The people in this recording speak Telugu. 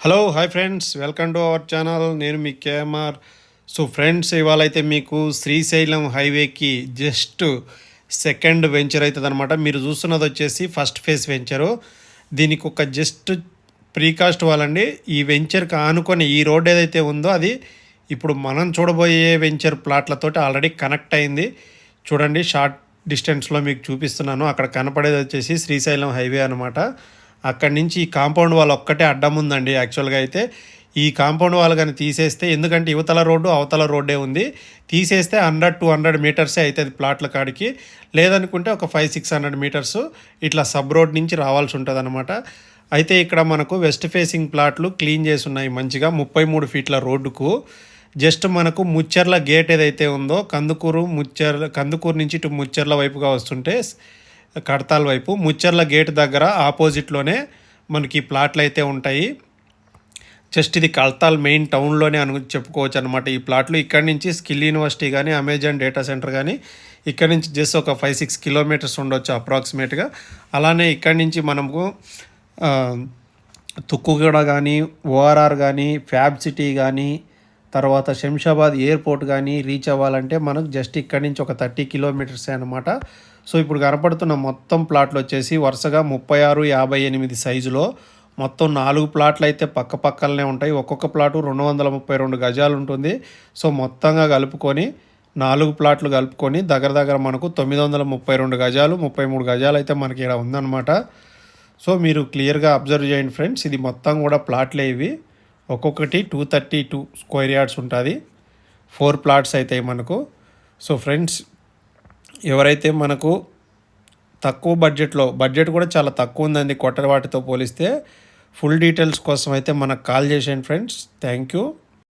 Hello hi friends welcome to our channel నేను మీ కేఎంఆర్. సో ఫ్రెండ్స్ ఇవాళ అయితే మీకు శ్రీశైలం హైవేకి జస్ట్ సెకండ్ వెంచర్ అవుతుంది అనమాట మీరు చూస్తున్నది వచ్చేసి ఫస్ట్ ఫేజ్ వెంచరు దీనికి ఒక జస్ట్ ప్రీకాస్ట్ వాళ్ళండి. ఈ వెంచర్కి ఆనుకొని ఈ రోడ్ ఏదైతే ఉందో అది ఇప్పుడు మనం చూడబోయే వెంచర్ ప్లాట్లతోటి ఆల్రెడీ కనెక్ట్ అయింది. చూడండి షార్ట్ డిస్టెన్స్లో మీకు చూపిస్తున్నాను. అక్కడ కనపడేది వచ్చేసి శ్రీశైలం హైవే అనమాట అక్కడి నుంచి ఈ కాంపౌండ్ వాల్ ఒక్కటే అడ్డం ఉందండి యాక్చువల్గా అయితే. ఈ కాంపౌండ్ వాల్ కానీ తీసేస్తే ఎందుకంటే యువతల రోడ్డు అవతల రోడ్డే ఉంది. తీసేస్తే హండ్రెడ్ టూ హండ్రెడ్ మీటర్సే అవుతుంది ప్లాట్ల కాడికి. లేదనుకుంటే ఒక ఫైవ్ సిక్స్ హండ్రెడ్ మీటర్స్ ఇట్లా సబ్ రోడ్ నుంచి రావాల్సి ఉంటుంది అనమాట అయితే ఇక్కడ మనకు వెస్ట్ ఫేసింగ్ ప్లాట్లు క్లీన్ చేసి ఉన్నాయి మంచిగా ముప్పై మూడు ఫీట్ల రోడ్డుకు. జస్ట్ మనకు ముచ్చర్ల గేట్ ఏదైతే ఉందో కందుకూరు ముచ్చర్ల కందుకూరు నుంచి ఇటు ముచ్చర్ల వైపుగా వస్తుంటే కడతాల్ వైపు ముచ్చర్ల గేట్ దగ్గర ఆపోజిట్లోనే మనకి ప్లాట్లు అయితే ఉంటాయి. జస్ట్ ఇది కల్తాల్ మెయిన్ టౌన్లోనే అను చెప్పుకోవచ్చు అనమాట ఈ ప్లాట్లు ఇక్కడ నుంచి స్కిల్ యూనివర్సిటీ కానీ అమెజాన్ డేటా సెంటర్ కానీ ఇక్కడ నుంచి జస్ట్ ఒక ఫైవ్ సిక్స్ కిలోమీటర్స్ ఉండొచ్చు అప్రాక్సిమేట్గా అలానే ఇక్కడ నుంచి మనకు ఆ, తుక్కుగూడ కానీ ఓఆర్ఆర్ కానీ ఫ్యాబ్ సిటీ కానీ తర్వాత శంషాబాద్ ఎయిర్పోర్ట్ కానీ రీచ్ అవ్వాలంటే మనకు జస్ట్ ఇక్కడి నుంచి ఒక థర్టీ కిలోమీటర్సే అనమాట సో ఇప్పుడు కనపడుతున్న మొత్తం ప్లాట్లు వచ్చేసి వరుసగా ముప్పై ఆరు యాభై ఎనిమిది సైజులో. మొత్తం నాలుగు ప్లాట్లు అయితే పక్క పక్కలనే ఉంటాయి. ఒక్కొక్క ప్లాటు రెండు వందల ముప్పై రెండు గజాలు ఉంటుంది. సో మొత్తంగా కలుపుకొని నాలుగు ప్లాట్లు కలుపుకొని దగ్గర దగ్గర మనకు తొమ్మిది వందల ముప్పై రెండు గజాలు ముప్పై మూడు గజాలు అయితే మనకి ఇక్కడ ఉందన్నమాట. సో మీరు క్లియర్గా అబ్జర్వ్ చేయండి ఫ్రెండ్స్. ఇది మొత్తం కూడా ప్లాట్లే ఇవి. ఒక్కొక్కటి two thirty two square yards ఉంటుంది. ఫోర్ ప్లాట్స్ అవుతాయి మనకు. సో ఫ్రెండ్స్ ఎవరైతే మనకు తక్కువ బడ్జెట్లో బడ్జెట్ కూడా చాలా తక్కువ ఉందండి కొత్త వాటితో పోలిస్తే ఫుల్ డీటెయిల్స్ కోసం అయితే మనకు కాల్ చేసేయండి ఫ్రెండ్స్ థ్యాంక్ యూ